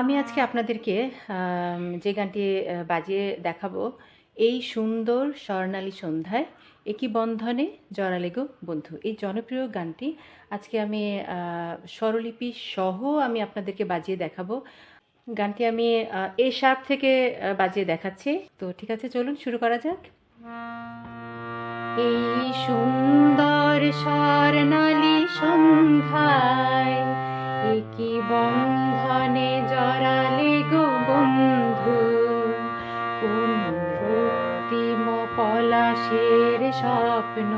আমি আজকে আপনাদেরকে যে গানটি বাজিয়ে দেখাবো, এই সুন্দর স্বর্ণালী সন্ধ্যায়, একই বন্ধনে জড়ালে গো বন্ধু। এই জনপ্রিয় গানটি আজকে আমি স্বরলিপি সহ আমি আপনাদেরকে বাজিয়ে দেখাবো। গানটি আমি এ শার্প থেকে বাজিয়ে দেখাচ্ছি। তো ঠিক আছে, চলুন শুরু করা যাক। এই সুন্দর স্বর্ণালী সন্ধ্যায়, একই বন্ধনে গো বন্ধু কোন রক্তিম পলাশের স্বপ্ন।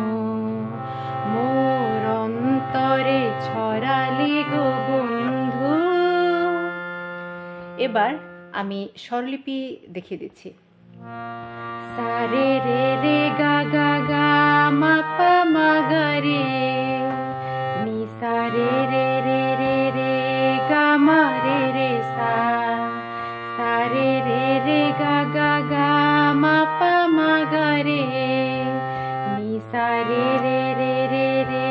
মোর অন্তরে ছড়ালে গো বন্ধু এবার আমি স্বরলিপি দেখিয়ে দিচ্ছি। সারে রে রে গা গা রে গা গা গা মা পা মা গা রে নি সা রে রে রে রে রে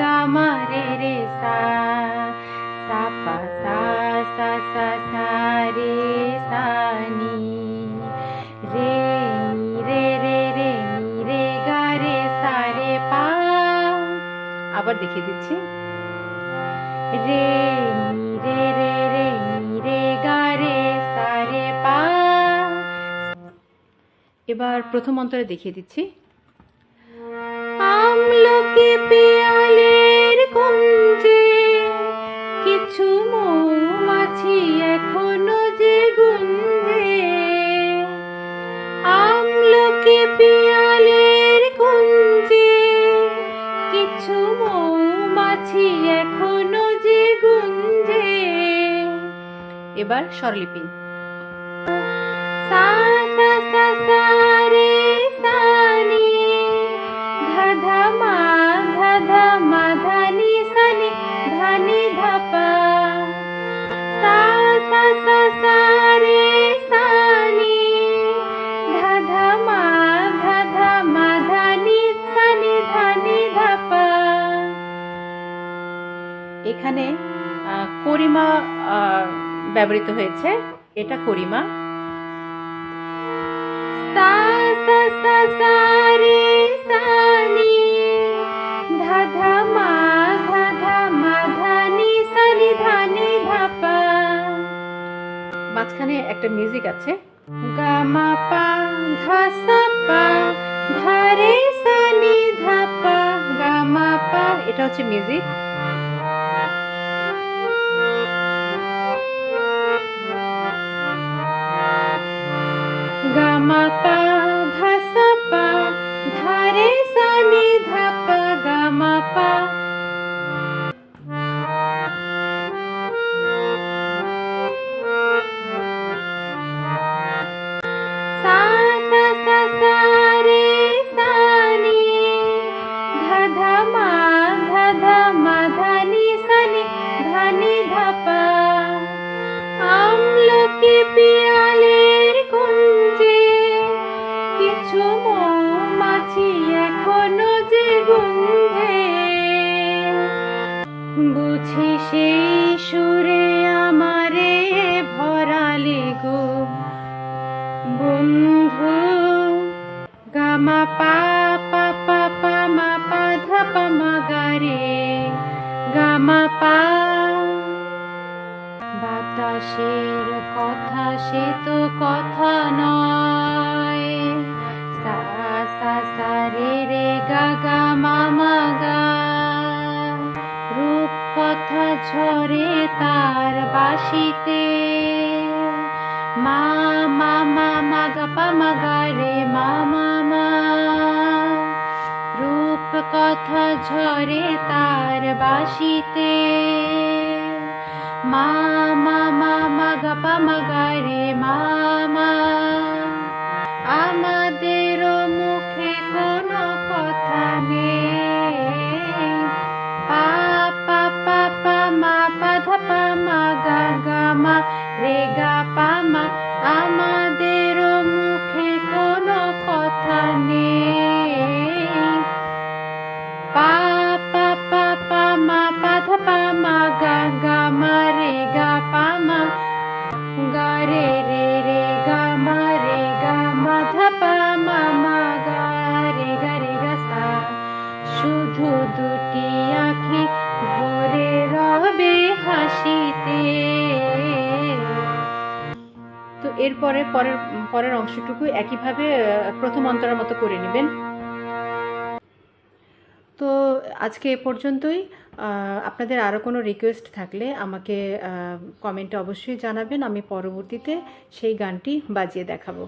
গা মা রে রে সা সা পা সা সা সা সা রে সা নি রে নি রে রে রে নি রে গা রে সা রে পা আবার দেখিয়ে দিচ্ছি। রে নি রে রে এবার প্রথম অন্তরে দেখিয়ে দিচ্ছি। আমলকি পেয়ালের কুঞ্জে কিছু মৌমাছি এখনও যে গুঞ্জে আমলকি পেয়ালের কুঞ্জে কিছু মৌমাছি এখনও যে গুঞ্জে এবার স্বরলিপি। এখানে আহ, করিমা ব্যবহৃত হয়েছে। এটা করিমা। সা সা সা সা রে সা নি ধা ধা মা ধা ধা মা ধা নি সা নি ধা নি ধা পা। মাঝখানে একটা মিউজিক আছে। গা মা পা ধা সা পা ধা রে সা নি ধা পা গা মা পা। এটা হচ্ছে মিউজিক। পিয়ালের কুঞ্জে কিছু মৌমাছি এখনও যে গুঞ্জে বুঝি সেই সুরে আমারে ভরালি গো। বন্ধু, গামা পা বাতাসের কথা, সে তো কথা নয়। সা সা সা রে রে গা গা। মা মা গা রূপ কথা ঝরে তার বাসিতে। মা মা মা মা গা, পা, মা গা রে, মা মা মা। রূপ কথা ঝরে তার বাসিতে। মা মা মা মা, গা, পা, মা, গা, রে, মা মা। আমাদের মুখে কোনো কথা নেই। পা পা পা পা, মা, পা, ধা, পা, মা, গা গা, মা, রে, গা, পা, মা আমাদের এরপরে পরের পরের অংশটুকু একইভাবে প্রথম অন্তরের মতো করে নেবেন। তো আজকে এ পর্যন্তই। আপনাদের আরও কোনো রিকোয়েস্ট থাকলে আমাকে কমেন্টে অবশ্যই জানাবেন। আমি পরবর্তীতে সেই গানটি বাজিয়ে দেখাবো।